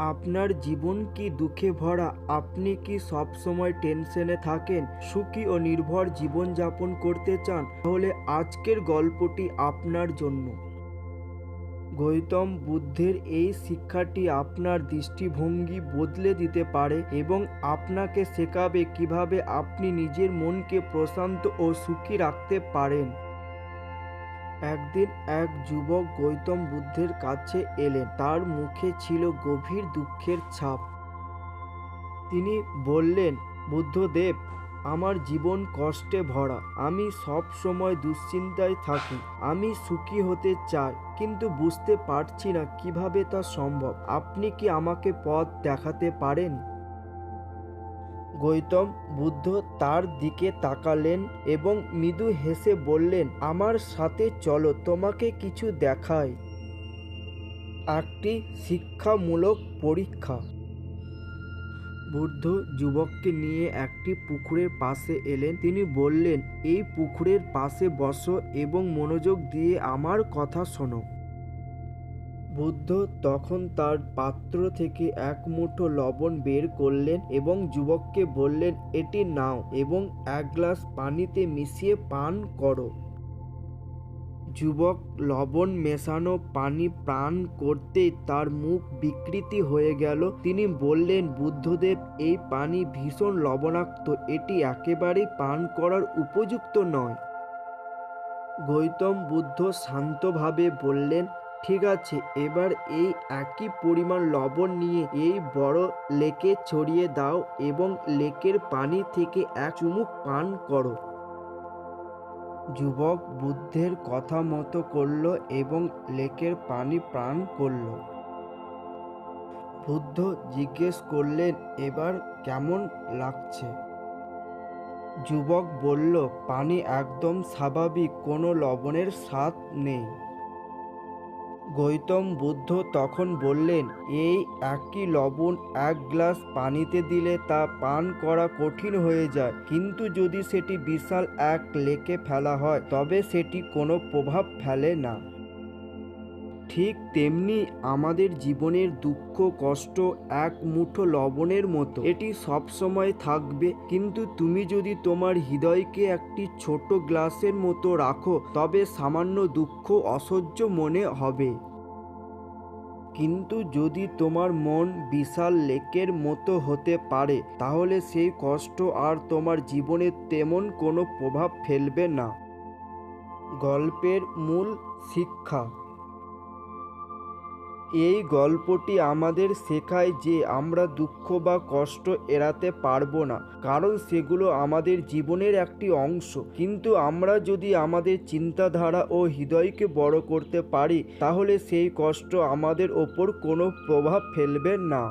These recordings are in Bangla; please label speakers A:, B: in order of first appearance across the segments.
A: আপনার জীবন কি দুঃখে ভরা? আপনি কি সব সময় টেনশনে থাকেন? সুখী ও নির্ভর জীবন যাপন করতে চান? তাহলে আজকের গল্পটি আপনার জন্য। গৌতম বুদ্ধের এই শিক্ষাটি আপনার দৃষ্টিভঙ্গি বদলে দিতে পারে এবং আপনাকে শেখাবে কীভাবে আপনি নিজের মনকে প্রশান্ত ও সুখী রাখতে পারেন। একদিন এক যুবক গৌতম বুদ্ধের কাছে এলেন। তার মুখে ছিল গভীর দুঃখের ছাপ। তিনি বললেন, বুদ্ধদেব, আমার জীবন কষ্টে ভরা। আমি সব সময় দুশ্চিন্তায় থাকি। আমি সুখী হতে চাই, কিন্তু বুঝতে পারছি না কীভাবে তা সম্ভব। আপনি কি আমাকে পথ দেখাতে পারেন? গৌতম বুদ্ধ তার দিকে তাকালেন এবং মৃদু হেসে বললেন, আমার সাথে চলো, তোমাকে কিছু দেখাই। একটি শিক্ষামূলক পরীক্ষা। বুদ্ধ যুবককে নিয়ে একটি পুকুরের পাশে এলেন। তিনি বললেন, এই পুকুরের পাশে বসো এবং মনোযোগ দিয়ে আমার কথা শোনো। বুদ্ধ তখন তার পাত্র থেকে এক মুঠো লবণ বের করলেন এবং যুবককে বললেন, এটি নাও এবং এক গ্লাস পানিতে মিশিয়ে পান করো। যুবক লবণ মেশানো পানি পান করতে তার মুখ বিকৃতি হয়ে গেল। তিনি বললেন, বুদ্ধদেব, এই পানি ভীষণ লবণাক্ত, এটি একেবারেই পান করার উপযুক্ত নয়। গৌতম বুদ্ধ শান্তভাবে বললেন ঠিক আছে, এবার এই একই পরিমাণ লবণ নিয়ে এই বড় লেকে ছড়িয়ে দাও এবং লেকের পানি থেকে এক চুমুক পান করো। যুবক বুদ্ধের কথা মতো করল এবং লেকের পানি পান করল। বুদ্ধ জিজ্ঞেস করলেন, এবার কেমন লাগছে? যুবক বলল, পানি একদম স্বাভাবিক, কোনো লবণের স্বাদ নেই। গৌতম বুদ্ধ তখন বললেন, এই একই লবণ এক গ্লাস পানিতে দিলে তা পান করা কঠিন হয়ে যায়। কিন্তু যদি সেটি বিশাল এক লেকে ফেলা হয়, তবে সেটি কোনো প্রভাব ফেলে না। ঠিক তেমনি আমাদের জীবনের দুঃখ, কষ্ট, এক মুঠো লবণের মতো। এটি সব সময় থাকবে। কিন্তু তুমি যদি তোমার হৃদয়কে একটি ছোট গ্লাসের মতো রাখো, তবে সামান্য দুঃখ অসহ্য মনে হবে। কিন্তু যদি তোমার মন বিশাল লেকের মতো হতে পারে, তাহলে সেই কষ্ট আর তোমার জীবনে তেমন কোনো প্রভাব ফেলবে না। গল্পের মূল শিক্ষা এই গল্পটি আমাদের শেখায় যে আমরা দুঃখ বা কষ্ট এড়াতে পারব না, কারণ সেগুলো আমাদের জীবনের একটি অংশ। কিন্তু আমরা যদি আমাদের চিন্তাধারা ও হৃদয়কে বড় করতে পারি, তাহলে সেই কষ্ট আমাদের ওপর কোনো প্রভাব ফেলবে না।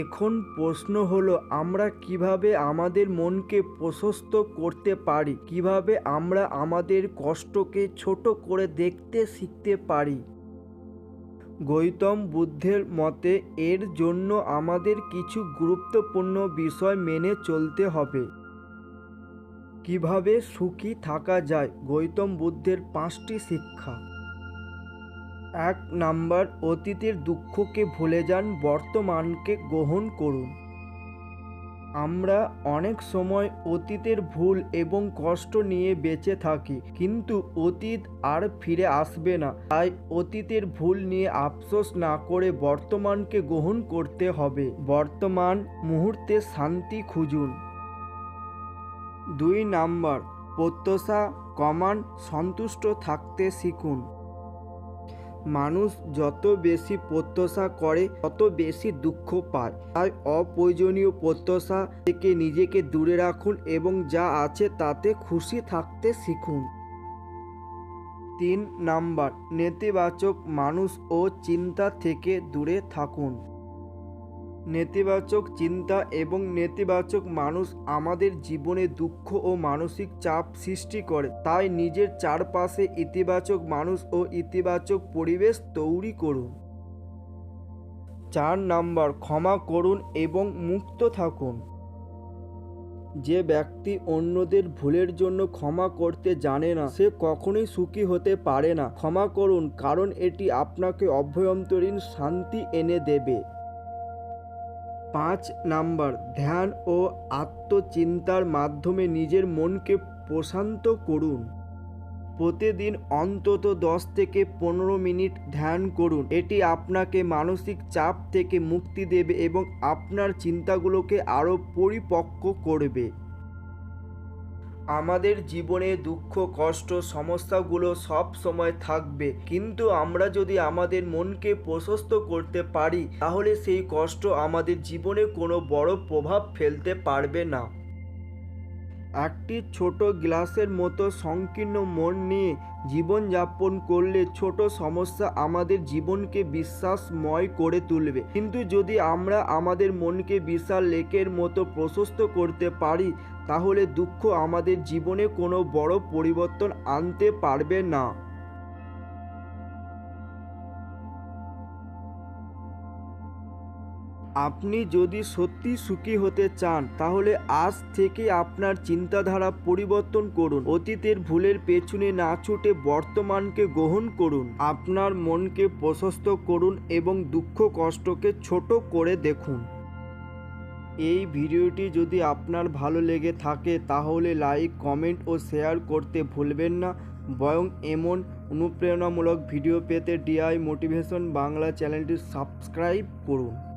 A: এখন প্রশ্ন হলো, আমরা কীভাবে আমাদের মনকে প্রশস্ত করতে পারি? কীভাবে আমরা আমাদের কষ্টকে ছোট করে দেখতে শিখতে পারি? গৌতম বুদ্ধের মতে, এর জন্য আমাদের কিছু গুরুত্বপূর্ণ বিষয় মেনে চলতে হবে। কীভাবে সুখী থাকা যায়? গৌতম বুদ্ধের পাঁচটি শিক্ষা। এক নাম্বার, অতীতের দুঃখকে ভুলে যান, বর্তমানকে গ্রহণ করুন। আমরা অনেক সময় অতীতের ভুল এবং কষ্ট নিয়ে বেঁচে থাকি, কিন্তু অতীত আর ফিরে আসবে না। তাই অতীতের ভুল নিয়ে আফসোস না করে বর্তমানকে গ্রহণ করতে হবে। বর্তমান মুহূর্তে শান্তি খুঁজুন। দুই নাম্বার, প্রত্যাশা কমান সন্তুষ্ট থাকতে শিখুন। মানুষ যত বেশি প্রত্যাশা করে, তত বেশি দুঃখ পায়। তাই অপ্রয়োজনীয় প্রত্যাশা থেকে নিজেকে দূরে রাখুন এবং যা আছে তাতে খুশি থাকতে শিখুন। তিন নাম্বার, নেতিবাচক মানুষ ও চিন্তা থেকে দূরে থাকুন। নেতিবাচক চিন্তা এবং নেতিবাচক মানুষ আমাদের জীবনে দুঃখ ও মানসিক চাপ সৃষ্টি করে। তাই নিজের চারপাশে ইতিবাচক মানুষ ও ইতিবাচক পরিবেশ তৈরি করুন। চার নাম্বার, ক্ষমা করুন এবং মুক্ত থাকুন। যে ব্যক্তি অন্যদের ভুলের জন্য ক্ষমা করতে জানে না, সে কখনোই সুখী হতে পারে না। ক্ষমা করুন, কারণ এটি আপনাকে অভ্যন্তরীণ শান্তি এনে দেবে। পাঁচ নাম্বার, ধ্যান ও আত্মচিন্তার মাধ্যমে নিজের মনকে প্রশান্ত করুন। প্রতিদিন অন্তত দশ থেকে পনেরো মিনিট ধ্যান করুন। এটি আপনাকে মানসিক চাপ থেকে মুক্তি দেবে এবং আপনার চিন্তাগুলোকে আরও পরিপক্ক করবে। আমাদের জীবনে দুঃখ, কষ্ট সমস্যাগুলো সব সময় থাকবে। কিন্তু আমরা যদি আমাদের মনকে প্রশস্ত করতে পারি, তাহলে সেই কষ্ট আমাদের জীবনে কোনো বড় প্রভাব ফেলতে পারবে না। একটি ছোট গ্লাসের মতো সংকীর্ণ মন নিয়ে জীবনযাপন করলে ছোট সমস্যা আমাদের জীবনকে বিশ্বাসময় করে তুলবে। কিন্তু যদি আমরা আমাদের মনকে বিশাল লেকের মতো প্রশস্ত করতে পারি, তাহলে দুঃখ আমাদের জীবনে কোনো বড় পরিবর্তন আনতে পারবে না। আপনি যদি সত্যি সুখী হতে চান, তাহলে আজ থেকে আপনার চিন্তাধারা পরিবর্তন করুন। অতীতের ভুলের পেছনে না ছুটে বর্তমানকে গ্রহণ করুন। আপনার মনকে প্রশস্ত করুন এবং দুঃখ কষ্টকে ছোট করে দেখুন। এই ভিডিওটি যদি আপনার ভালো লেগে থাকে, তাহলে লাইক, কমেন্ট ও শেয়ার করতে ভুলবেন না। বয়ং এমন অনুপ্রেরণামূলক ভিডিও পেতে ডিআই মোটিভেশন বাংলা চ্যানেলটি সাবস্ক্রাইব করুন।